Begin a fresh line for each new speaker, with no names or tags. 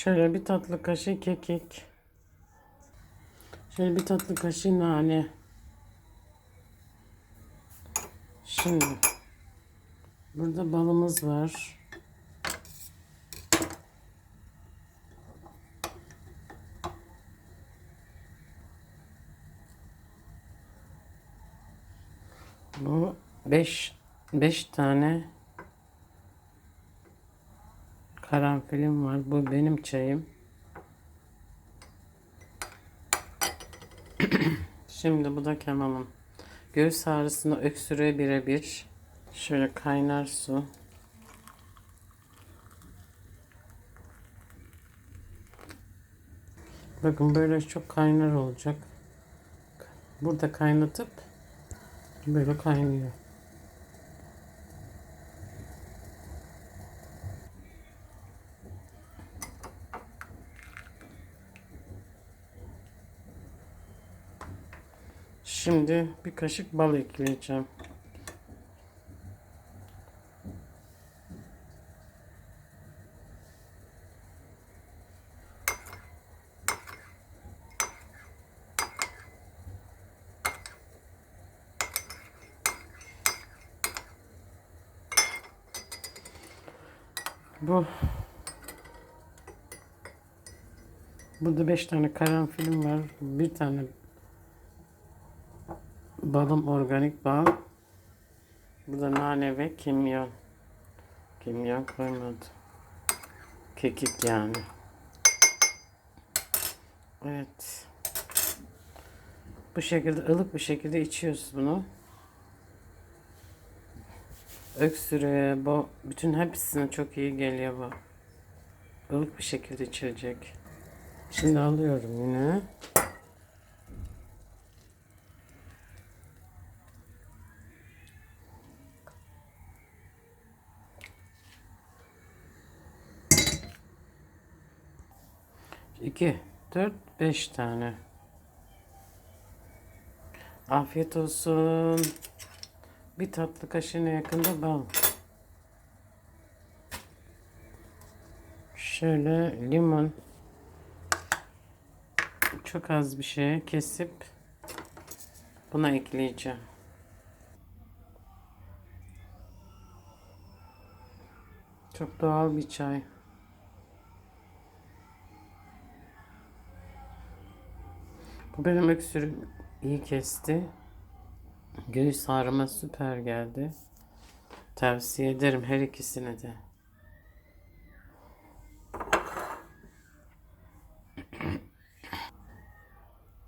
Şöyle bir tatlı kaşığı kekik. Şöyle bir tatlı kaşığı nane. Şimdi burada balımız var. Bu 5 5 tane karanfilim var. Bu benim çayım. Şimdi bu da Kemal'ın. Göğüs ağrısına öksürüğe birebir. Şöyle kaynar su. Bakın böyle çok kaynar olacak. Burada kaynatıp böyle kaynıyor. Şimdi bir kaşık bal ekleyeceğim. Bu Burada 5 tane karanfilim var. Bir tane balım organik bal. Burada nane ve kimyon. Kimyon koymadım. Kekik yani. Evet. Bu şekilde ılık bir şekilde içiyoruz bunu. Öksürüğe, bu bütün hepsine çok iyi geliyor bu. Ilık bir şekilde içilecek. Şimdi alıyorum yine. İki, dört, beş tane. Afiyet olsun. Bir tatlı kaşığına yakında bal. Şöyle limon. Çok az bir şey kesip buna ekleyeceğim. Çok doğal bir çay. Benim öksürük iyi kesti. Göğüs ağrıma süper geldi. Tavsiye ederim her ikisine de.